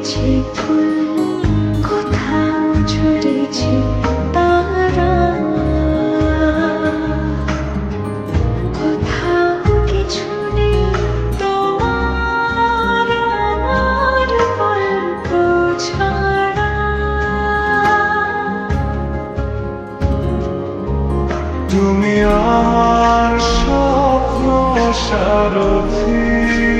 ফুটেছে ফুল কোথাও ঝরেছে তারা। কোথাও কিছু নেই তোমার গল্প তুমি আর স্বপ্ন সারথি।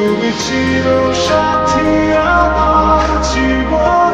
তুমি চির সাথী আমার জীবন।